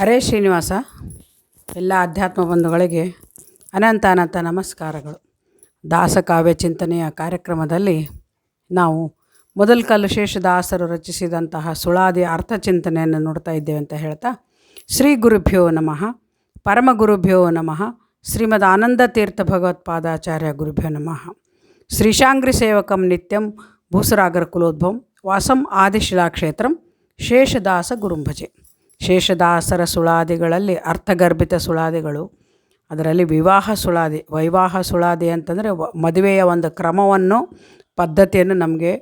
ಹರೇ ಶ್ರೀನಿವಾಸ. ಎಲ್ಲ ಅಧ್ಯಾತ್ಮ ಬಂಧುಗಳಿಗೆ ಅನಂತ ಅನಂತ ನಮಸ್ಕಾರಗಳು. ದಾಸಕಾವ್ಯ ಚಿಂತನೆಯ ಕಾರ್ಯಕ್ರಮದಲ್ಲಿ ನಾವು ಮೊದಲ ಕಾಲ ಶೇಷದಾಸರು ರಚಿಸಿದಂತಹ ಸುಳಾದಿ ಅರ್ಥ ಚಿಂತನೆಯನ್ನು ನೋಡ್ತಾ ಇದ್ದೇವೆ ಅಂತ ಹೇಳ್ತಾ, ಶ್ರೀ ಗುರುಭ್ಯೋ ನಮಃ, ಪರಮ ಗುರುಭ್ಯೋ ನಮಃ, ಶ್ರೀಮದ್ ಆನಂದ ತೀರ್ಥ ಭಗವತ್ಪಾದಾಚಾರ್ಯ ಗುರುಭ್ಯೋ ನಮಃ. ಶ್ರೀಶಾಂಗ್ರಿ ಸೇವಕಂ ನಿತ್ಯಂ ಭೂಸರಾಗರ ಕುಲೋದ್ಭವಂ ವಾಸಂ ಆದಿಶಿಲಾಕ್ಷೇತ್ರಂ ಶೇಷದಾಸ ಗುರುಂಭಜೆ. ಶೇಷದಾಸರ ಸುಳಾದಿಗಳಲ್ಲಿ ಅರ್ಥಗರ್ಭಿತ ಸುಳಾದಿಗಳು, ಅದರಲ್ಲಿ ವಿವಾಹ ಸುಳಾದಿ, ವೈವಾಹ ಸುಳಾದಿ ಅಂತಂದರೆ ಮದುವೆಯ ಒಂದು ಕ್ರಮವನ್ನು, ಪದ್ಧತಿಯನ್ನು ನಮಗೆ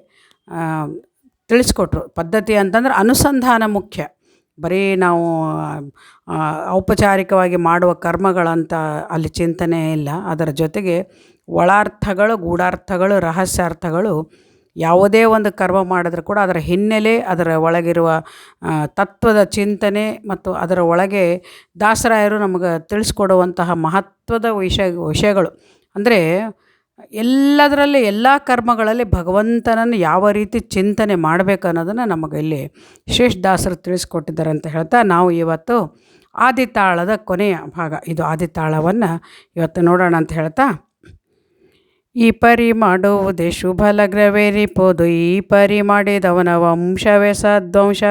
ತಿಳಿಸ್ಕೊಟ್ರು. ಪದ್ಧತಿ ಅಂತಂದ್ರೆ ಅನುಸಂಧಾನ ಮುಖ್ಯ. ಬರೀ ನಾವು ಔಪಚಾರಿಕವಾಗಿ ಮಾಡುವ ಕರ್ಮಗಳಂತ ಅಲ್ಲಿ ಚಿಂತನೆ ಇಲ್ಲ. ಅದರ ಜೊತೆಗೆ ಒಳಾರ್ಥಗಳು, ಗೂಢಾರ್ಥಗಳು, ರಹಸ್ಯಾರ್ಥಗಳು ಯಾವುದೇ ಒಂದು ಕರ್ಮ ಮಾಡಿದ್ರು ಕೂಡ ಅದರ ಹಿನ್ನೆಲೆ, ಅದರ ಒಳಗಿರುವ ತತ್ವದ ಚಿಂತನೆ ಮತ್ತು ಅದರ ಒಳಗೆ ದಾಸರಾಯರು ನಮಗೆ ತಿಳಿಸ್ಕೊಡುವಂತಹ ಮಹತ್ವದ ವಿಷಯ, ವಿಷಯಗಳು. ಅಂದರೆ ಎಲ್ಲದರಲ್ಲಿ ಎಲ್ಲ ಕರ್ಮಗಳಲ್ಲಿ ಭಗವಂತನನ್ನು ಯಾವ ರೀತಿ ಚಿಂತನೆ ಮಾಡಬೇಕು ಅನ್ನೋದನ್ನು ನಮಗೆ ಇಲ್ಲಿ ದಾಸರು ತಿಳಿಸ್ಕೊಟ್ಟಿದ್ದಾರೆ ಅಂತ ಹೇಳ್ತಾ ನಾವು ಇವತ್ತು ಆದಿತಾಳದ ಕೊನೆಯ ಭಾಗ. ಇದು ಆದಿತಾಳವನ್ನು ಇವತ್ತು ನೋಡೋಣ ಅಂತ ಹೇಳ್ತಾ ಈ ಪರಿ ಮಾಡುವುದೇ ಶುಭ ಲಗ್ನವೇರಿಪೋದು ಈ ಪರಿ ಮಾಡಿದವನ ವಂಶವೇ ಸದ್ವಂಶ.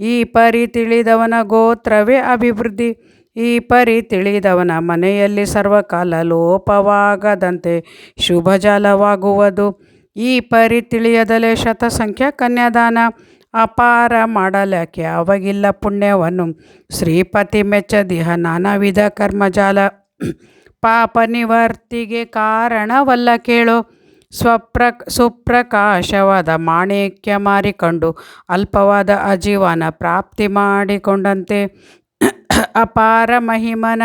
ಈ ಪರಿ ತಿಳಿದವನ ಗೋತ್ರವೇ ಅಭಿವೃದ್ಧಿ. ಈ ಪರಿ ತಿಳಿದವನ ಮನೆಯಲ್ಲಿ ಸರ್ವಕಾಲ ಲೋಪವಾಗದಂತೆ ಶುಭ ಜಲವಾಗುವುದು ಈ ಪರಿ ತಿಳಿಯದಲೇ ಶತಸಂಖ್ಯಾ ಕನ್ಯಾದಾನ. ಅಪಾರ ಮಾಡಲಕ್ಕೆ ಅವಾಗಿಲ್ಲ ಪುಣ್ಯವನ್ನು. ಶ್ರೀಪತಿ ಮೆಚ್ಚದಿಹ ನಾನಾ ವಿಧ ಕರ್ಮಜಾಲ. ಪಾಪ ನಿವರ್ತಿಗೆ ಕಾರಣವಲ್ಲ ಕೇಳು. ಸ್ವಪ್ರ, ಸುಪ್ರಕಾಶವಾದ ಮಾಣಿಕ್ಯ ಮಾರಿಕೊಂಡು ಅಲ್ಪವಾದ ಅಜೀವನ ಪ್ರಾಪ್ತಿ ಮಾಡಿಕೊಂಡಂತೆ. ಅಪಾರ ಮಹಿಮನ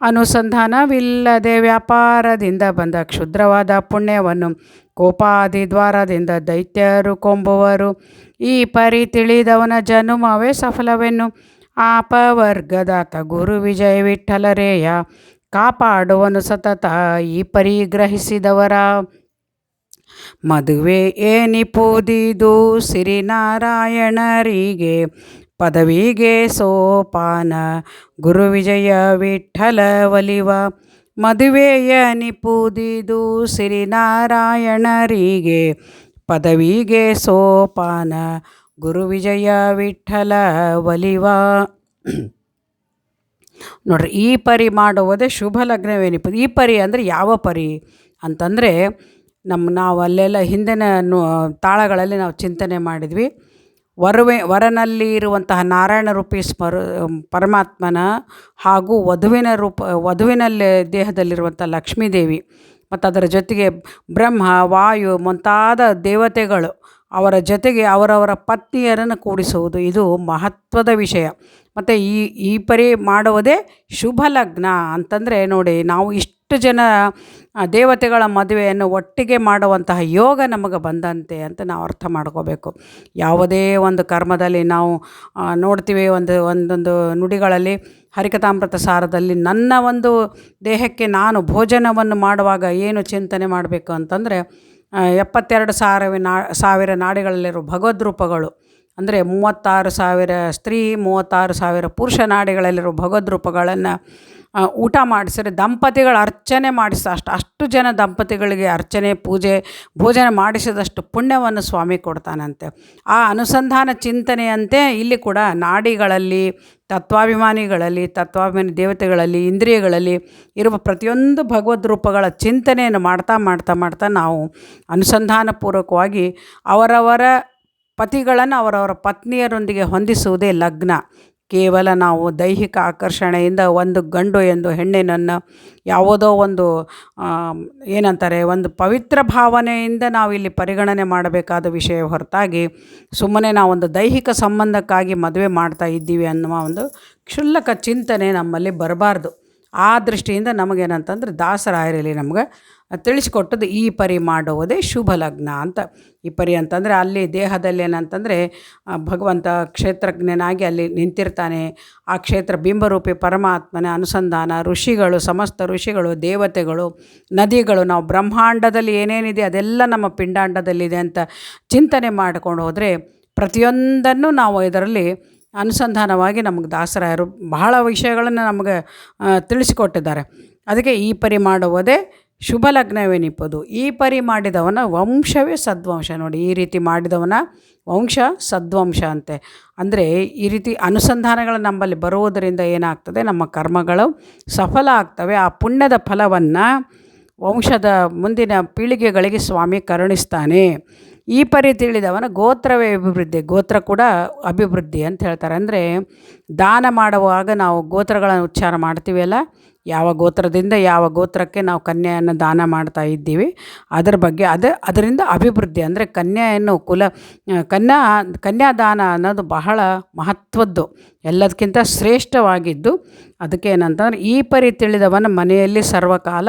ಅನುಸಂಧಾನವಿಲ್ಲದೆ ವ್ಯಾಪಾರದಿಂದ ಬಂದ ಕ್ಷುದ್ರವಾದ ಪುಣ್ಯವನ್ನು ಕೋಪಾದಿ ದ್ವಾರದಿಂದ ದೈತ್ಯರು ಕೊಂಬುವರು. ಈ ಪರಿ ತಿಳಿದವನ ಜನುಮವೇ ಸಫಲವೆನ್ನು. ಆಪವರ್ಗದಾತ ಗುರು ವಿಜಯ ವಿಠಲರೇಯ ಕಾಪಾಡುವನು ಸತತ, ಈ ಪರಿಗ್ರಹಿಸಿದವರ. ಮದುವೆ ಏನಿಪುದಿದು ಸಿರಿನಾರಾಯಣರಿಗೆ, ಪದವಿಗೆ ಸೋಪಾನ, ಗುರು ವಿಜಯ ವಿಠಲ ಒಲಿವ. ಮದುವೆಯ ನಿಪುದಿದು ಸಿರಿನಾರಾಯಣರಿಗೆ, ಪದವಿಗೆ ಸೋಪಾನ, ಗುರು ವಿಜಯ ವಿಠಲ ಒಲಿವ. ನೋಡ್ರಿ, ಈ ಪರಿ ಮಾಡುವುದೇ ಶುಭ ಲಗ್ನವೇನಿಪ ಈ ಪರಿ ಅಂದರೆ ಯಾವ ಪರಿ? ಅಂತಂದರೆ ನಮ್ಮ ನಾವು ಅಲ್ಲೆಲ್ಲ ಹಿಂದಿನ ತಾಳಗಳಲ್ಲಿ ನಾವು ಚಿಂತನೆ ಮಾಡಿದ್ವಿ. ವರವೆ, ವರನಲ್ಲಿ ಇರುವಂತಹ ನಾರಾಯಣ ರೂಪಿ ಸ್ಮರ ಪರಮಾತ್ಮನ ಹಾಗೂ ವಧುವಿನ ರೂಪ, ವಧುವಿನಲ್ಲಿ ದೇಹದಲ್ಲಿರುವಂಥ ಲಕ್ಷ್ಮೀದೇವಿ. ಮತ್ತು ಅದರ ಜೊತೆಗೆ ಬ್ರಹ್ಮ, ವಾಯು ಮುಂತಾದ ದೇವತೆಗಳು. ಅವರ ಜೊತೆಗೆ ಅವರವರ ಪತ್ನಿಯರನ್ನು ಕೂಡಿಸುವುದು ಇದು ಮಹತ್ವದ ವಿಷಯ. ಮತ್ತು ಈ ಈ ಪರಿ ಮಾಡುವುದೇ ಶುಭ ಲಗ್ನ ಅಂತಂದರೆ ನೋಡಿ ನಾವು ಇಷ್ಟು ಜನ ದೇವತೆಗಳ ಮದುವೆಯನ್ನು ಒಟ್ಟಿಗೆ ಮಾಡುವಂತಹ ಯೋಗ ನಮಗೆ ಬಂದಂತೆ ಅಂತ ನಾವು ಅರ್ಥ ಮಾಡ್ಕೋಬೇಕು. ಯಾವುದೇ ಒಂದು ಕರ್ಮದಲ್ಲಿ ನಾವು ನೋಡ್ತೀವಿ ಒಂದು, ಒಂದೊಂದು ನುಡಿಗಳಲ್ಲಿ ಹರಿಕತಾಮೃತ ಸಾರದಲ್ಲಿ ನನ್ನ ಒಂದು ದೇಹಕ್ಕೆ ನಾನು ಭೋಜನವನ್ನು ಮಾಡುವಾಗ ಏನು ಚಿಂತನೆ ಮಾಡಬೇಕು ಅಂತಂದರೆ ಎಪ್ಪತ್ತೆರಡು ಸಾವಿರ ನಾ, ಸಾವಿರ ನಾಡಿಗಳಲ್ಲಿರುವ ಭಗವದ್ ರೂಪಗಳು, ಅಂದರೆ ಮೂವತ್ತಾರು ಸಾವಿರ ಸ್ತ್ರೀ, ಮೂವತ್ತಾರು ಸಾವಿರ ಪುರುಷ ನಾಡಿಗಳಲ್ಲಿರುವ ಭಗವದ್ ರೂಪಗಳನ್ನು ಊಟ ಮಾಡಿಸಿದ್ರೆ ದಂಪತಿಗಳು ಅರ್ಚನೆ ಮಾಡಿಸ ಅಷ್ಟು ಅಷ್ಟು ಜನ ದಂಪತಿಗಳಿಗೆ ಅರ್ಚನೆ, ಪೂಜೆ, ಭೋಜನ ಮಾಡಿಸಿದಷ್ಟು ಪುಣ್ಯವನ್ನು ಸ್ವಾಮಿ ಕೊಡ್ತಾನಂತೆ. ಆ ಅನುಸಂಧಾನ ಚಿಂತನೆಯಂತೆ ಇಲ್ಲಿ ಕೂಡ ನಾಡಿಗಳಲ್ಲಿ ತತ್ವಾಭಿಮಾನಿಗಳಲ್ಲಿ, ತತ್ವಾಭಿಮಾನಿ ದೇವತೆಗಳಲ್ಲಿ, ಇಂದ್ರಿಯಗಳಲ್ಲಿ ಇರುವ ಪ್ರತಿಯೊಂದು ಭಗವದ್ ರೂಪಗಳ ಚಿಂತನೆಯನ್ನು ಮಾಡ್ತಾ ಮಾಡ್ತಾ ಮಾಡ್ತಾ ನಾವು ಅನುಸಂಧಾನಪೂರ್ವಕವಾಗಿ ಅವರವರ ಪತಿಗಳನ್ನು ಅವರವರ ಪತ್ನಿಯರೊಂದಿಗೆ ಹೊಂದಿಸುವುದೇ ಲಗ್ನ. ಕೇವಲ ನಾವು ದೈಹಿಕ ಆಕರ್ಷಣೆಯಿಂದ ಒಂದು ಗಂಡು ಎಂದು ಹೆಣ್ಣಿನನ್ನು ಯಾವುದೋ ಒಂದು ಏನಂತಾರೆ, ಒಂದು ಪವಿತ್ರ ಭಾವನೆಯಿಂದ ನಾವು ಇಲ್ಲಿ ಪರಿಗಣನೆ ಮಾಡಬೇಕಾದ ವಿಷಯ ಹೊರತಾಗಿ ಸುಮ್ಮನೆ ನಾವು ಒಂದು ದೈಹಿಕ ಸಂಬಂಧಕ್ಕಾಗಿ ಮದುವೆ ಮಾಡ್ತಾ ಇದ್ದೀವಿ ಅನ್ನುವ ಒಂದು ಕ್ಷುಲ್ಲಕ ಚಿಂತನೆ ನಮ್ಮಲ್ಲಿ ಬರಬಾರ್ದು. ಆ ದೃಷ್ಟಿಯಿಂದ ನಮಗೇನಂತಂದ್ರೆ ದಾಸರಾಯರಲ್ಲಿ ನಮ್ಗೆ ತಿಳಿಸಿಕೊಟ್ಟದ್ದು ಈ ಪರಿ ಮಾಡುವುದೇ ಶುಭ ಲಗ್ನ ಅಂತ. ಈ ಪರಿ ಅಂತಂದರೆ ಅಲ್ಲಿ ದೇಹದಲ್ಲಿ ಏನಂತಂದರೆ ಭಗವಂತ ಕ್ಷೇತ್ರಜ್ಞನಾಗಿ ಅಲ್ಲಿ ನಿಂತಿರ್ತಾನೆ. ಆ ಕ್ಷೇತ್ರ ಬಿಂಬರೂಪಿ ಪರಮಾತ್ಮನ ಅನುಸಂಧಾನ, ಋಷಿಗಳು, ಸಮಸ್ತ ಋಷಿಗಳು, ದೇವತೆಗಳು, ನದಿಗಳು, ನಾವು ಬ್ರಹ್ಮಾಂಡದಲ್ಲಿ ಏನೇನಿದೆ ಅದೆಲ್ಲ ನಮ್ಮ ಪಿಂಡಾಂಡದಲ್ಲಿದೆ ಅಂತ ಚಿಂತನೆ ಮಾಡಿಕೊಂಡು ಹೋದರೆ ಪ್ರತಿಯೊಂದನ್ನು ನಾವು ಇದರಲ್ಲಿ ಅನುಸಂಧಾನವಾಗಿ ನಮಗೆ ದಾಸರಾಯರು ಬಹಳ ವಿಷಯಗಳನ್ನು ನಮಗೆ ತಿಳಿಸಿಕೊಟ್ಟಿದ್ದಾರೆ. ಅದಕ್ಕೆ ಈ ಪರಿ ಮಾಡುವುದೇ ಶುಭ ಲಗ್ನವೇನಿಪ್ಪದು. ಈ ಪರಿ ಮಾಡಿದವನ ವಂಶವೇ ಸದ್ವಂಶ. ನೋಡಿ, ಈ ರೀತಿ ಮಾಡಿದವನ ವಂಶ ಸದ್ವಂಶ ಅಂತೆ. ಅಂದರೆ ಈ ರೀತಿ ಅನುಸಂಧಾನಗಳು ನಮ್ಮಲ್ಲಿ ಬರುವುದರಿಂದ ಏನಾಗ್ತದೆ? ನಮ್ಮ ಕರ್ಮಗಳು ಸಫಲ ಆಗ್ತವೆ. ಆ ಪುಣ್ಯದ ಫಲವನ್ನು ವಂಶದ ಮುಂದಿನ ಪೀಳಿಗೆಗಳಿಗೆ ಸ್ವಾಮಿ ಕರುಣಿಸ್ತಾನೆ. ಈ ಪರಿ ತಿಳಿದವನ ಗೋತ್ರವೇ ಅಭಿವೃದ್ಧಿ, ಗೋತ್ರ ಕೂಡ ಅಭಿವೃದ್ಧಿ ಅಂತ ಹೇಳ್ತಾರೆ. ಅಂದರೆ ದಾನ ಮಾಡುವಾಗ ನಾವು ಗೋತ್ರಗಳನ್ನು ಉಚ್ಚಾರ ಮಾಡ್ತೀವಲ್ಲ ಯಾವ ಗೋತ್ರದಿಂದ ಯಾವ ಗೋತ್ರಕ್ಕೆ ನಾವು ಕನ್ಯೆಯನ್ನು ದಾನ ಮಾಡ್ತಾ ಇದ್ದೀವಿ, ಅದರ ಬಗ್ಗೆ ಅದು, ಅದರಿಂದ ಅಭಿವೃದ್ಧಿ. ಅಂದರೆ ಕನ್ಯೆಯನ್ನು ಕುಲ, ಕನ್ಯಾ, ಕನ್ಯಾದಾನ ಅನ್ನೋದು ಬಹಳ ಮಹತ್ವದ್ದು, ಎಲ್ಲದಕ್ಕಿಂತ ಶ್ರೇಷ್ಠವಾಗಿದ್ದು ಅದಕ್ಕೆ ಏನಂತಂದ್ರೆ ಈ ಪರಿ ತಿಳಿದವನ ಮನೆಯಲ್ಲಿ ಸರ್ವಕಾಲ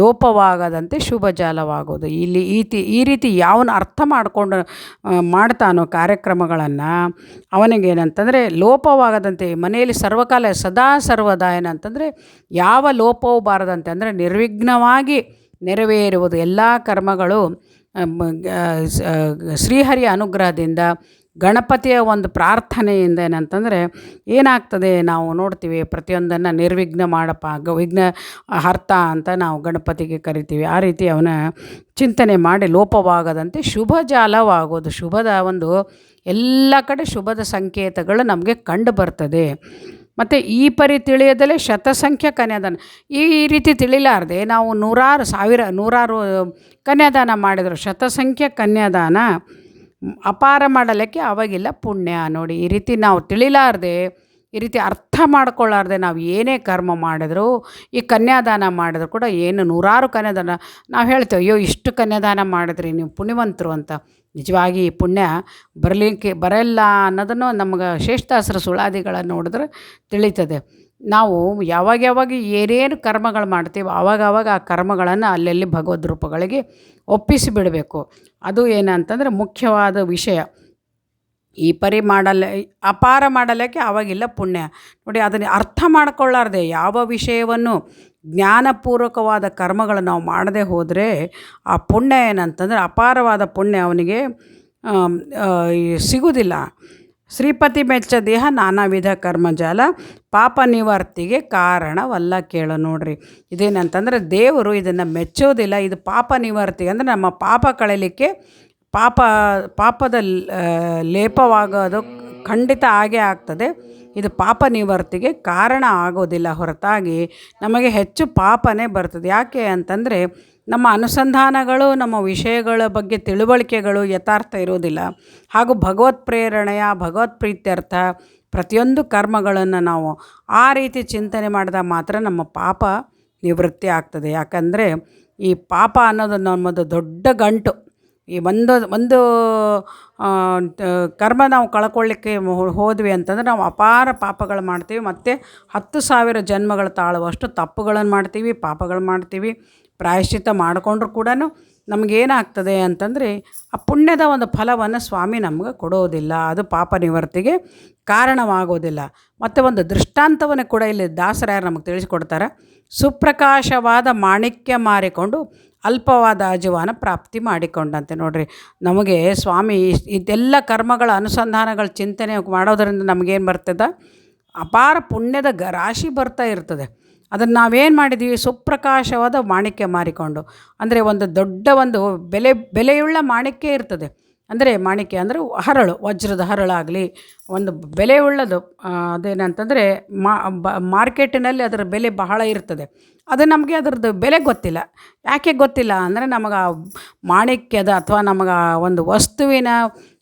ಲೋಪವಾಗದಂತೆ ಶುಭಜಾಲವಾಗೋದು. ಇಲ್ಲಿ ಈತಿ ಈ ರೀತಿ ಯಾವನ್ನ ಅರ್ಥ ಮಾಡಿಕೊಂಡು ಮಾಡ್ತಾನೋ ಕಾರ್ಯಕ್ರಮಗಳನ್ನು ಅವನಿಗೇನಂತಂದರೆ ಲೋಪವಾಗದಂತೆ, ಮನೆಯಲ್ಲಿ ಸರ್ವಕಾಲ ಸದಾ ಸರ್ವದಾ ಏನಂತಂದರೆ ಯಾವ ಲೋಪವೂ ಬಾರದಂತೆ ಅಂದರೆ ನಿರ್ವಿಘ್ನವಾಗಿ ನೆರವೇರುವುದು. ಎಲ್ಲ ಕರ್ಮಗಳು ಶ್ರೀಹರಿಯ ಅನುಗ್ರಹದಿಂದ ಗಣಪತಿಯ ಒಂದು ಪ್ರಾರ್ಥನೆಯಿಂದ ಏನಂತಂದರೆ, ಏನಾಗ್ತದೆ ನಾವು ನೋಡ್ತೀವಿ, ಪ್ರತಿಯೊಂದನ್ನು ನಿರ್ವಿಘ್ನ ಮಾಡಪ್ಪ ಗ ವಿಘ್ನ ಹರ್ತ ಅಂತ ನಾವು ಗಣಪತಿಗೆ ಕರಿತೀವಿ. ಆ ರೀತಿ ಅವನ ಚಿಂತನೆ ಮಾಡಿ ಲೋಪವಾಗದಂತೆ ಶುಭ ಜಾಲವಾಗೋದು, ಶುಭದ ಒಂದು ಎಲ್ಲ ಕಡೆ ಶುಭದ ಸಂಕೇತಗಳು ನಮಗೆ ಕಂಡು ಬರ್ತದೆ. ಮತ್ತು ಈ ಪರಿ ತಿಳಿಯದಲ್ಲೇ ಶತಸಂಖ್ಯ ಕನ್ಯಾದಾನ. ಈ ರೀತಿ ತಿಳಿಲಾರ್ದೆ ನಾವು ನೂರಾರು ಸಾವಿರ, ನೂರಾರು ಕನ್ಯಾದಾನ ಮಾಡಿದರು. ಶತಸಂಖ್ಯೆ ಕನ್ಯಾದಾನ ಅಪಾರ ಮಾಡಲಿಕ್ಕೆ ಅವಾಗಿಲ್ಲ ಪುಣ್ಯ. ನೋಡಿ, ಈ ರೀತಿ ನಾವು ತಿಳಿಲಾರ್ದೆ, ಈ ರೀತಿ ಅರ್ಥ ಮಾಡ್ಕೊಳ್ಳಾರ್ದೆ ನಾವು ಏನೇ ಕರ್ಮ ಮಾಡಿದ್ರು, ಈ ಕನ್ಯಾದಾನ ಮಾಡಿದ್ರು ಕೂಡ ಏನು ನೂರಾರು ಕನ್ಯಾದಾನ, ನಾವು ಹೇಳ್ತೇವೆ, ಅಯ್ಯೋ, ಇಷ್ಟು ಕನ್ಯಾದಾನ ಮಾಡಿದ್ರಿ, ನೀವು ಪುಣ್ಯವಂತರು ಅಂತ. ನಿಜವಾಗಿ ಈ ಪುಣ್ಯ ಬರಲಿಕ್ಕೆ ಬರಲ್ಲ ಅನ್ನೋದನ್ನು ನಮ್ಗೆ ಶ್ರೇಷ್ಠಾಸರ ಸುಳಾದಿಗಳನ್ನು ನೋಡಿದ್ರೆ ತಿಳಿತದೆ. ನಾವು ಯಾವಾಗ ಯಾವಾಗ ಏನೇನು ಕರ್ಮಗಳು ಮಾಡ್ತೀವಿ ಆವಾಗ ಆವಾಗ ಆ ಕರ್ಮಗಳನ್ನು ಅಲ್ಲಲ್ಲಿ ಭಗವದ್ ರೂಪಗಳಿಗೆ ಒಪ್ಪಿಸಿ ಬಿಡಬೇಕು. ಅದು ಏನಂತಂದರೆ ಮುಖ್ಯವಾದ ವಿಷಯ. ಈ ಪರಿ ಮಾಡಲ್ಲ, ಅಪಾರ ಮಾಡಲಿಕ್ಕೆ ಆವಾಗಿಲ್ಲ ಪುಣ್ಯ. ನೋಡಿ, ಅದನ್ನು ಅರ್ಥ ಮಾಡ್ಕೊಳ್ಳಾರ್ದೆ ಯಾವ ವಿಷಯವನ್ನು ಜ್ಞಾನಪೂರ್ವಕವಾದ ಕರ್ಮಗಳು ನಾವು ಮಾಡದೆ ಹೋದರೆ ಆ ಪುಣ್ಯ ಏನಂತಂದರೆ ಅಪಾರವಾದ ಪುಣ್ಯ ಅವನಿಗೆ ಸಿಗುವುದಿಲ್ಲ ಶ್ರೀಪತಿ ಮೆಚ್ಚ ದೇಹ ನಾನಾ ವಿಧ ಕರ್ಮಜಾಲ, ಪಾಪ ನಿವರ್ತಿಗೆ ಕಾರಣವಲ್ಲ ಕೇಳೋ ನೋಡ್ರಿ. ಇದೇನಂತಂದ್ರೆ ದೇವರು ಇದನ್ನು ಮೆಚ್ಚೋದಿಲ್ಲ. ಇದು ಪಾಪ ನಿವರ್ತಿ ಅಂದರೆ ನಮ್ಮ ಪಾಪ ಕಳೀಲಿಕ್ಕೆ ಪಾಪ, ಪಾಪದ ಲೇಪವಾಗೋದು ಖಂಡಿತ ಆಗೇ ಆಗ್ತದೆ. ಇದು ಪಾಪ ನಿವರ್ತಿಗೆ ಕಾರಣ ಆಗೋದಿಲ್ಲ ಹೊರತಾಗಿ ನಮಗೆ ಹೆಚ್ಚು ಪಾಪನೇ ಬರ್ತದೆ. ಯಾಕೆ ಅಂತಂದರೆ ನಮ್ಮ ಅನುಸಂಧಾನಗಳು, ನಮ್ಮ ವಿಷಯಗಳ ಬಗ್ಗೆ ತಿಳುವಳಿಕೆಗಳು ಯಥಾರ್ಥ ಇರೋದಿಲ್ಲ ಹಾಗೂ ಭಗವತ್ ಪ್ರೇರಣೆಯ, ಭಗವತ್ ಪ್ರೀತ್ಯರ್ಥ ಪ್ರತಿಯೊಂದು ಕರ್ಮಗಳನ್ನು ನಾವು ಆ ರೀತಿ ಚಿಂತನೆ ಮಾಡಿದಾಗ ಮಾತ್ರ ನಮ್ಮ ಪಾಪ ನಿವೃತ್ತಿ ಆಗ್ತದೆ. ಯಾಕಂದರೆ ಈ ಪಾಪ ಅನ್ನೋದು ನಮ್ಮದು ದೊಡ್ಡ ಗಂಟು. ಈ ಒಂದು ಒಂದು ಕರ್ಮ ನಾವು ಕಳ್ಕೊಳ್ಳಿಕ್ಕೆ ಹೋದ್ವಿ ಅಂತಂದ್ರೆ ನಾವು ಅಪಾರ ಪಾಪಗಳು ಮಾಡ್ತೀವಿ. ಮತ್ತು ಹತ್ತು ಸಾವಿರ ಜನ್ಮಗಳು ತಾಳುವಷ್ಟು ತಪ್ಪುಗಳನ್ನು ಮಾಡ್ತೀವಿ, ಪಾಪಗಳು ಮಾಡ್ತೀವಿ. ಪ್ರಾಯಶ್ಚಿತ್ತ ಮಾಡಿಕೊಂಡ್ರು ಕೂಡ ನಮಗೇನಾಗ್ತದೆ ಅಂತಂದರೆ ಆ ಪುಣ್ಯದ ಒಂದು ಫಲವನ್ನು ಸ್ವಾಮಿ ನಮ್ಗೆ ಕೊಡೋದಿಲ್ಲ. ಅದು ಪಾಪ ನಿವರ್ತಿಗೆ ಕಾರಣವಾಗೋದಿಲ್ಲ. ಮತ್ತು ಒಂದು ದೃಷ್ಟಾಂತವನ್ನು ಕೂಡ ಇಲ್ಲಿ ದಾಸರಾಯರು ನಮಗೆ ತಿಳಿಸಿಕೊಡ್ತಾರೆ? ಸುಪ್ರಕಾಶವಾದ ಮಾಣಿಕ್ಯ ಮಾರಿಕೊಂಡು ಅಲ್ಪವಾದ ಅಜವಾನ ಪ್ರಾಪ್ತಿ ಮಾಡಿಕೊಂಡಂತೆ ನೋಡಿರಿ. ನಮಗೆ ಸ್ವಾಮಿ ಇದೆಲ್ಲ ಕರ್ಮಗಳ ಅನುಸಂಧಾನಗಳ ಚಿಂತನೆ ಮಾಡೋದರಿಂದ ನಮಗೇನು ಬರ್ತದೆ? ಅಪಾರ ಪುಣ್ಯದ ಗ ರಾಶಿ ಬರ್ತಾ ಇರ್ತದೆ. ಅದನ್ನು ನಾವೇನು ಮಾಡಿದ್ದೀವಿ ಸುಪ್ರಕಾಶವಾದ ಮಾಣಿಕ್ಯ ಮಾರಿಕೊಂಡು. ಅಂದರೆ ಒಂದು ದೊಡ್ಡ ಒಂದು ಬೆಲೆ, ಬೆಲೆಯುಳ್ಳ ಮಾಣಿಕ್ಯ ಇರ್ತದೆ. ಅಂದರೆ ಮಾಣಿಕ್ಯ ಅಂದರೆ ಹರಳು, ವಜ್ರದ ಹರಳಾಗಲಿ, ಒಂದು ಬೆಲೆಯುಳ್ಳದು ಉಳ್ಳದು ಅದೇನಂತಂದರೆ ಮಾರ್ಕೆಟಿನಲ್ಲಿ ಅದರ ಬೆಲೆ ಬಹಳ ಇರ್ತದೆ. ಅದು ನಮಗೆ ಅದರದ್ದು ಬೆಲೆ ಗೊತ್ತಿಲ್ಲ. ಯಾಕೆ ಗೊತ್ತಿಲ್ಲ? ಅಂದರೆ ನಮಗೆ ಆ ಮಾಣಿಕ್ಯದ ಅಥವಾ ನಮಗೆ ಆ ಒಂದು ವಸ್ತುವಿನ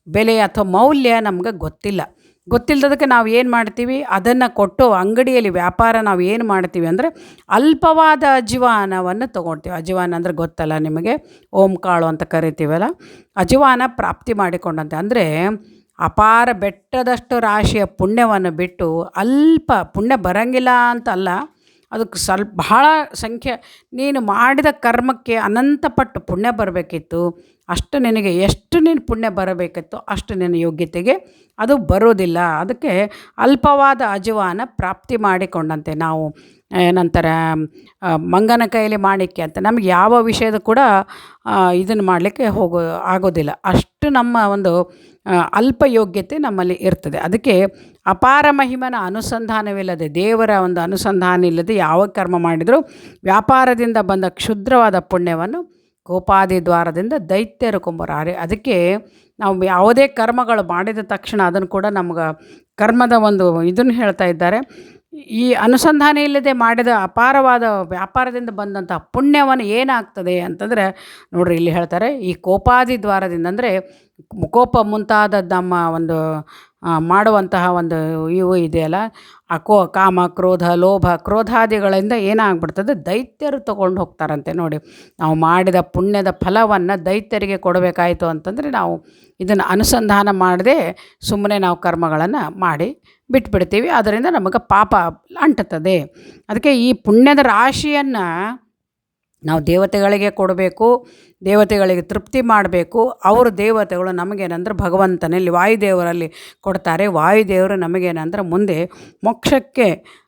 ಬೆಲೆ ಅಥವಾ ಮೌಲ್ಯ ನಮ್ಗೆ ಗೊತ್ತಿಲ್ಲ. ಗೊತ್ತಿಲ್ಲದಕ್ಕೆ ನಾವು ಏನು ಮಾಡ್ತೀವಿ? ಅದನ್ನು ಕೊಟ್ಟು ಅಂಗಡಿಯಲ್ಲಿ ವ್ಯಾಪಾರ ನಾವು ಏನು ಮಾಡ್ತೀವಿ ಅಂದರೆ ಅಲ್ಪವಾದ ಅಜೀವಾನವನ್ನು ತೊಗೊಳ್ತೀವಿ. ಅಜೀವಾನ ಅಂದರೆ ಗೊತ್ತಲ್ಲ ನಿಮಗೆ? ಓಂ ಕಾಳು ಅಂತ ಕರಿತೀವಲ್ಲ? ಅಜೀವಾನ ಪ್ರಾಪ್ತಿ ಮಾಡಿಕೊಂಡಂತೆ. ಅಂದರೆ ಅಪಾರ ಬೆಟ್ಟದಷ್ಟು ರಾಶಿಯ ಪುಣ್ಯವನ್ನು ಬಿಟ್ಟು ಅಲ್ಪ ಪುಣ್ಯ ಬರಂಗಿಲ್ಲ ಅಂತಲ್ಲ ಅದಕ್ಕೆ ಸ್ವಲ್ಪ ಬಹಳ ಸಂಖ್ಯೆ. ನೀನು ಮಾಡಿದ ಕರ್ಮಕ್ಕೆ ಅನಂತಪಟ್ಟು ಪುಣ್ಯ ಬರಬೇಕಿತ್ತು. ಅಷ್ಟು ನಿನಗೆ ಎಷ್ಟು ನೀನು ಪುಣ್ಯ ಬರಬೇಕಿತ್ತು ಅಷ್ಟು ನಿನ್ನ ಯೋಗ್ಯತೆಗೆ ಅದು ಬರೋದಿಲ್ಲ. ಅದಕ್ಕೆ ಅಲ್ಪವಾದ ಅಜವಾನ ಪ್ರಾಪ್ತಿ ಮಾಡಿಕೊಂಡಂತೆ ನಾವು. ಏನಂತಾರೆ ಮಂಗನ ಕೈಯಲ್ಲಿ ಮಾಡಿಕೆ ಅಂತ. ನಮಗೆ ಯಾವ ವಿಷಯದ ಕೂಡ ಇದನ್ನು ಮಾಡಲಿಕ್ಕೆ ಹೋಗೋ, ಆಗೋದಿಲ್ಲ. ಅಷ್ಟು ನಮ್ಮ ಒಂದು ಅಲ್ಪ ಯೋಗ್ಯತೆ ನಮ್ಮಲ್ಲಿ ಇರ್ತದೆ. ಅದಕ್ಕೆ ಅಪಾರ ಮಹಿಮನ ಅನುಸಂಧಾನವಿಲ್ಲದೆ, ದೇವರ ಒಂದು ಅನುಸಂಧಾನ ಇಲ್ಲದೆ ಯಾವ ಕರ್ಮ ಮಾಡಿದರೂ ವ್ಯಾಪಾರದಿಂದ ಬಂದ ಕ್ಷುದ್ರವಾದ ಪುಣ್ಯವನ್ನು ಕೋಪಾದಿ ದ್ವಾರದಿಂದ ದೈತ್ಯರು ಕೊಂಬರಾರೆ. ಅದಕ್ಕೆ ನಾವು ಯಾವುದೇ ಕರ್ಮಗಳು ಮಾಡಿದ ತಕ್ಷಣ ಅದನ್ನು ಕೂಡ ನಮ್ಗೆ ಕರ್ಮದ ಒಂದು ಇದನ್ನು ಹೇಳ್ತಾ ಇದ್ದಾರೆ. ಈ ಅನುಸಂಧಾನ ಇಲ್ಲದೆ ಮಾಡಿದ ಅಪಾರವಾದ ವ್ಯಾಪಾರದಿಂದ ಬಂದಂಥ ಪುಣ್ಯವನ್ನು ಏನಾಗ್ತದೆ ಅಂತಂದರೆ ನೋಡ್ರಿ ಇಲ್ಲಿ ಹೇಳ್ತಾರೆ, ಈ ಕೋಪಾದಿ ದ್ವಾರದಿಂದ ಅಂದರೆ ಕೋಪ ಮುಂತಾದ ನಮ್ಮ ಒಂದು ಮಾಡುವಂತಹ ಒಂದು ಇವು ಇದೆಯಲ್ಲ, ಅಕೋ, ಕಾಮ, ಕ್ರೋಧ, ಲೋಭ, ಕ್ರೋಧಾದಿಗಳಿಂದ ಏನಾಗ್ಬಿಡ್ತದೆ, ದೈತ್ಯರು ತಗೊಂಡು ಹೋಗ್ತಾರಂತೆ ನೋಡಿ. ನಾವು ಮಾಡಿದ ಪುಣ್ಯದ ಫಲವನ್ನು ದೈತ್ಯರಿಗೆ ಕೊಡಬೇಕಾಯಿತು ಅಂತಂದರೆ ನಾವು ಇದನ್ನು ಅನುಸಂಧಾನ ಮಾಡದೆ ಸುಮ್ಮನೆ ನಾವು ಕರ್ಮಗಳನ್ನು ಮಾಡಿ ಬಿಟ್ಬಿಡ್ತೀವಿ. ಅದರಿಂದ ನಮಗೆ ಪಾಪ ಅಂಟುತ್ತದೆ. ಅದಕ್ಕೆ ಈ ಪುಣ್ಯದ ರಾಶಿಯನ್ನು ನಾವು ದೇವತೆಗಳಿಗೆ ಕೊಡಬೇಕು, ದೇವತೆಗಳಿಗೆ ತೃಪ್ತಿ ಮಾಡಬೇಕು. ಅವರು ದೇವತೆಗಳು ನಮಗೇನಂದ್ರೆ ಭಗವಂತನಲ್ಲಿ, ವಾಯುದೇವರಲ್ಲಿ ಕೊಡ್ತಾರೆ. ವಾಯುದೇವರು ನಮಗೇನಂದ್ರೆ ಮುಂದೆ ಮೋಕ್ಷಕ್ಕೆ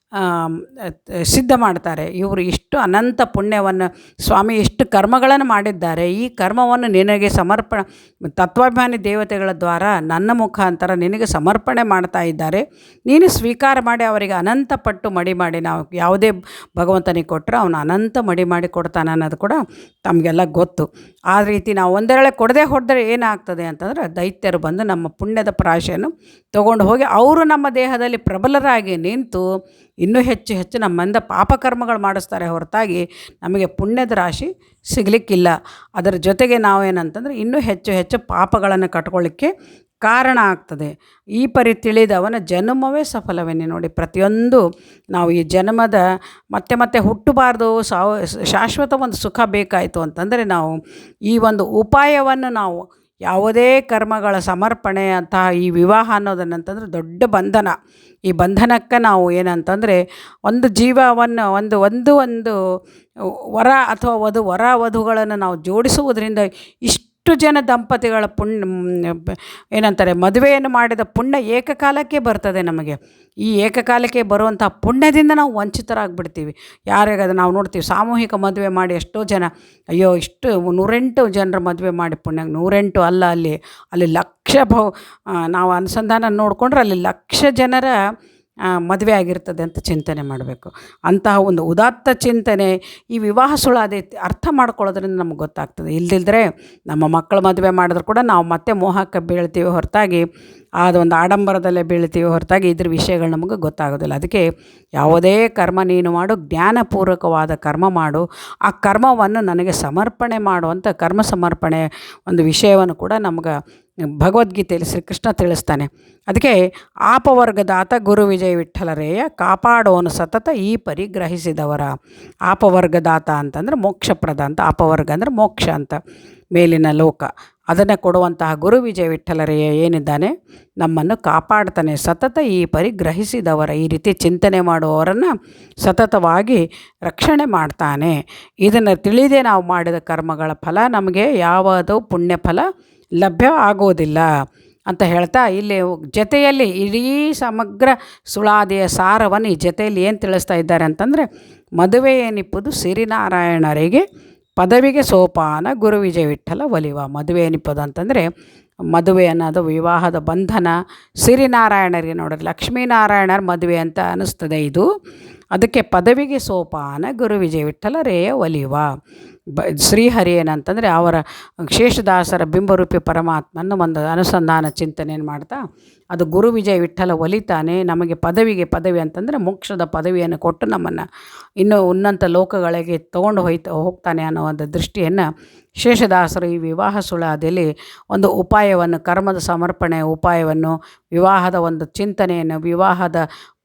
ಸಿದ್ಧ ಮಾಡ್ತಾರೆ. ಇವರು ಇಷ್ಟು ಅನಂತ ಪುಣ್ಯವನ್ನು, ಸ್ವಾಮಿ ಇಷ್ಟು ಕರ್ಮಗಳನ್ನು ಮಾಡಿದ್ದಾರೆ. ಈ ಕರ್ಮವನ್ನು ನಿನಗೆ ಸಮರ್ಪಣ, ತತ್ವಾಭಿಮಾನಿ ದೇವತೆಗಳ ದ್ವಾರ ನನ್ನ ಮುಖಾಂತರ ನಿನಗೆ ಸಮರ್ಪಣೆ ಮಾಡ್ತಾ ಇದ್ದಾರೆ. ನೀನು ಸ್ವೀಕಾರ ಮಾಡಿ ಅವರಿಗೆ ಅನಂತ ಪಟ್ಟು ಮಡಿ ಮಾಡಿ, ನಾವು ಯಾವುದೇ ಭಗವಂತನಿಗೆ ಕೊಟ್ಟರೆ ಅವನು ಅನಂತ ಮಡಿ ಮಾಡಿ ಕೊಡ್ತಾನೆ ಅನ್ನೋದು ಕೂಡ ತಮಗೆಲ್ಲ ಗೊತ್ತು. ಆ ರೀತಿ ನಾವು ಒಂದೆರಳೆ ಕೊಡದೆ ಹೊಡೆದ್ರೆ ಏನಾಗ್ತದೆ ಅಂತಂದ್ರೆ, ದೈತ್ಯರು ಬಂದು ನಮ್ಮ ಪುಣ್ಯದ ಪ್ರಾಶೆಯನ್ನು ತಗೊಂಡು ಹೋಗಿ, ಅವರು ನಮ್ಮ ದೇಹದಲ್ಲಿ ಪ್ರಬಲರಾಗಿ ನಿಂತು ಇನ್ನೂ ಹೆಚ್ಚು ಹೆಚ್ಚು ನಮ್ಮಿಂದ ಪಾಪಕರ್ಮಗಳು ಮಾಡಿಸ್ತಾರೆ ಹೊರತಾಗಿ ನಮಗೆ ಪುಣ್ಯದ ರಾಶಿ ಸಿಗಲಿಕ್ಕಿಲ್ಲ. ಅದರ ಜೊತೆಗೆ ನಾವೇನಂತಂದ್ರೆ ಇನ್ನೂ ಹೆಚ್ಚು ಹೆಚ್ಚು ಪಾಪಗಳನ್ನು ಕಟ್ಕೊಳ್ಳಿಕ್ಕೆ ಕಾರಣ ಆಗ್ತದೆ. ಈ ಪರಿ ತಿಳಿದವನ ಜನ್ಮವೇ ಸಫಲವೇನೆ ನೋಡಿ. ಪ್ರತಿಯೊಂದು ನಾವು ಈ ಜನ್ಮದ ಮತ್ತೆ ಮತ್ತೆ ಹುಟ್ಟಬಾರ್ದು, ಸಾವ, ಶಾಶ್ವತ ಒಂದು ಸುಖ ಬೇಕಾಯಿತು ಅಂತಂದರೆ ನಾವು ಈ ಒಂದು ಉಪಾಯವನ್ನು ನಾವು ಯಾವುದೇ ಕರ್ಮಗಳ ಸಮರ್ಪಣೆ ಅಂತಹ ಈ ವಿವಾಹ ಅನ್ನೋದನ್ನಂತಂದ್ರೆ ದೊಡ್ಡ ಬಂಧನ. ಈ ಬಂಧನಕ್ಕೆ ನಾವು ಏನಂತಂದರೆ ಒಂದು ಜೀವವನ್ನು ಒಂದು ಒಂದು ಒಂದು, ವರ ಅಥವಾ ವಧು ವರ ವಧುಗಳನ್ನು ನಾವು ಜೋಡಿಸುವುದರಿಂದ ಇಷ್ಟು ಜನ ದಂಪತಿಗಳ ಪುಣ್ಯ ಏನಂತಾರೆ, ಮದುವೆಯನ್ನು ಮಾಡಿದ ಪುಣ್ಯ ಏಕಕಾಲಕ್ಕೆ ಬರ್ತದೆ ನಮಗೆ. ಈ ಏಕಕಾಲಕ್ಕೆ ಬರುವಂಥ ಪುಣ್ಯದಿಂದ ನಾವು ವಂಚಿತರಾಗ್ಬಿಡ್ತೀವಿ. ಯಾರಿಗಾದ್ರೆ ನಾವು ನೋಡ್ತೀವಿ, ಸಾಮೂಹಿಕ ಮದುವೆ ಮಾಡಿ ಎಷ್ಟೋ ಜನ, ಅಯ್ಯೋ, ಇಷ್ಟು ನೂರೆಂಟು ಜನರ ಮದುವೆ ಮಾಡಿ ಪುಣ್ಯ, ನೂರೆಂಟು ಅಲ್ಲ ಅಲ್ಲಿ ಅಲ್ಲಿ ಲಕ್ಷ ನಾವು ಅನುಸಂಧಾನ ನೋಡಿಕೊಂಡ್ರೆ ಅಲ್ಲಿ ಲಕ್ಷ ಜನರ ಮದುವೆ ಆಗಿರ್ತದೆ ಅಂತ ಚಿಂತನೆ ಮಾಡಬೇಕು. ಅಂತಹ ಒಂದು ಉದಾತ್ತ ಚಿಂತನೆ ಈ ವಿವಾಹ ಸುಳಾದೆ ಅರ್ಥ ಮಾಡ್ಕೊಳ್ಳೋದ್ರಿಂದ ನಮ್ಗೆ ಗೊತ್ತಾಗ್ತದೆ. ಇಲ್ದಿದ್ರೆ ನಮ್ಮ ಮಕ್ಕಳು ಮದುವೆ ಮಾಡಿದ್ರು ಕೂಡ ನಾವು ಮತ್ತೆ ಮೋಹಕ್ಕೆ ಬೀಳ್ತೀವಿ ಹೊರತಾಗಿ ಅದೊಂದು ಆಡಂಬರದಲ್ಲೇ ಬೀಳ್ತೀವಿ ಹೊರತಾಗಿ ಇದ್ರ ವಿಷಯಗಳು ನಮಗೆ ಗೊತ್ತಾಗೋದಿಲ್ಲ. ಅದಕ್ಕೆ ಯಾವುದೇ ಕರ್ಮ ನೀನು ಮಾಡು, ಜ್ಞಾನಪೂರ್ವಕವಾದ ಕರ್ಮ ಮಾಡು. ಆ ಕರ್ಮವನ್ನು ನನಗೆ ಸಮರ್ಪಣೆ ಮಾಡುವಂಥ ಕರ್ಮ ಸಮರ್ಪಣೆ ಒಂದು ವಿಷಯವನ್ನು ಕೂಡ ನಮ್ಗೆ ಭಗವದ್ಗೀತೆಯಲ್ಲಿ ಶ್ರೀಕೃಷ್ಣ ತಿಳಿಸ್ತಾನೆ. ಅದಕ್ಕೆ ಆಪವರ್ಗದಾತ ಗುರು ವಿಜಯ ವಿಠಲರೇಯ ಕಾಪಾಡೋನು ಸತತ ಈ ಪರಿಗ್ರಹಿಸಿದವರ ಆಪವರ್ಗದಾತ ಅಂತಂದ್ರೆ ಮೋಕ್ಷಪ್ರದ ಅಂತ, ಆಪವರ್ಗ ಅಂದರೆ ಮೋಕ್ಷ ಅಂತ ಮೇಲಿನ ಲೋಕ. ಅದನ್ನೇ ಕೊಡುವಂತಹ ಗುರು ವಿಜಯ ವಿಠಲರೇಯ ಏನಿದ್ದಾನೆ? ನಮ್ಮನ್ನು ಕಾಪಾಡ್ತಾನೆ, ಸತತ ಈ ಪರಿಗ್ರಹಿಸಿದವರ ಈ ರೀತಿ ಚಿಂತನೆ ಮಾಡುವವರನ್ನು ಸತತವಾಗಿ ರಕ್ಷಣೆ ಮಾಡ್ತಾನೆ. ಇದನ್ನು ತಿಳಿದೇ ನಾವು ಮಾಡಿದ ಕರ್ಮಗಳ ಫಲ ನಮಗೆ ಯಾವುದು ಪುಣ್ಯ ಫಲ ಲಭ್ಯ ಆಗೋದಿಲ್ಲ ಅಂತ ಹೇಳ್ತಾ ಇಲ್ಲಿ ಜೊತೆಯಲ್ಲಿ ಇಡೀ ಸಮಗ್ರ ಸುಳಾದಿಯ ಸಾರವನ್ನು ಈ ಜೊತೆಯಲ್ಲಿ ಏನು ತಿಳಿಸ್ತಾ ಇದ್ದಾರೆ ಅಂತಂದರೆ, ಮದುವೆ ಏನಿಪ್ಪುದು ಸಿರಿನಾರಾಯಣರಿಗೆ ಪದವಿಗೆ ಸೋಪಾನ ಗುರು ವಿಜಯ ವಿಠಲ ಒಲಿವ. ಮದುವೆ ಏನಿಪ್ಪದು ಅಂತಂದರೆ, ಮದುವೆ ಅನ್ನೋದು ವಿವಾಹದ ಬಂಧನ ಸಿರಿನಾರಾಯಣರಿಗೆ ನೋಡ್ರಿ. ಲಕ್ಷ್ಮೀನಾರಾಯಣರ ಮದುವೆ ಅಂತ ಅನ್ನಿಸ್ತದೆ ಇದು. ಅದಕ್ಕೆ ಪದವಿಗೆ ಸೋಪಾನ ಗುರು ವಿಜಯ ವಿಠಲ ರೇಯ ಒಲಿವ ಬ ಶ್ರೀಹರಿ ಏನಂತಂದರೆ ಅವರ ಶೇಷದಾಸರ ಬಿಂಬರೂಪಿ ಪರಮಾತ್ಮನ ಒಂದು ಅನುಸಂಧಾನ ಚಿಂತನೆಯನ್ನು ಮಾಡ್ತಾ, ಅದು ಗುರು ವಿಜಯ ವಿಠಲ ಒಲಿತಾನೆ, ನಮಗೆ ಪದವಿಗೆ ಪದವಿ ಅಂತಂದರೆ ಮೋಕ್ಷದ ಪದವಿಯನ್ನು ಕೊಟ್ಟು ನಮ್ಮನ್ನು ಇನ್ನೂ ಉನ್ನತ ಲೋಕಗಳಿಗೆ ತೊಗೊಂಡು ಹೋಯ್ತ ಹೋಗ್ತಾನೆ ಅನ್ನೋ ಒಂದು ದೃಷ್ಟಿಯನ್ನು ಶೇಷದಾಸರು ಈ ವಿವಾಹ ಸುಳಾದಿಯಲ್ಲಿ ಒಂದು ಉಪಾಯವನ್ನು, ಕರ್ಮದ ಸಮರ್ಪಣೆ ಉಪಾಯವನ್ನು, ವಿವಾಹದ ಒಂದು ಚಿಂತನೆಯನ್ನು, ವಿವಾಹದ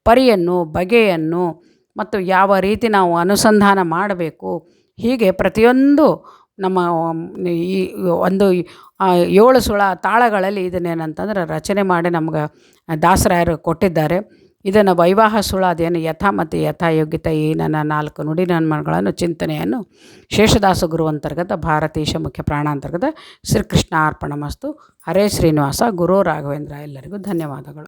ಪರಿಯನ್ನು, ಬಗೆಯನ್ನು ಮತ್ತು ಯಾವ ರೀತಿ ನಾವು ಅನುಸಂಧಾನ ಮಾಡಬೇಕು? ಹೀಗೆ ಪ್ರತಿಯೊಂದು ನಮ್ಮ, ಈ ಒಂದು ಏಳು ಸುಳ ತಾಳಗಳಲ್ಲಿ ಇದನ್ನೇನಂತಂದ್ರೆ ರಚನೆ ಮಾಡಿ ನಮ್ಗೆ ದಾಸರಾಯರು ಕೊಟ್ಟಿದ್ದಾರೆ. ಇದನ್ನು ವೈವಾಹ ಸುಳ ಅದೇನು ಯಥಾ ಮತ್ತು ಯಥಾಯೋಗ್ಯತ ಈ ನನ್ನ ನಾಲ್ಕು ನುಡಿ ನನ್ಮಗಳನ್ನು ಚಿಂತನೆಯನ್ನು ಶೇಷದಾಸ ಗುರು ಅಂತರ್ಗತ ಭಾರತೀಶ ಮುಖ್ಯ ಪ್ರಾಣ ಅಂತರ್ಗತ ಶ್ರೀಕೃಷ್ಣ ಅರ್ಪಣ ಮಸ್ತು. ಹರೇ ಶ್ರೀನಿವಾಸ. ಗುರು ರಾಘವೇಂದ್ರ ಎಲ್ಲರಿಗೂ ಧನ್ಯವಾದಗಳು.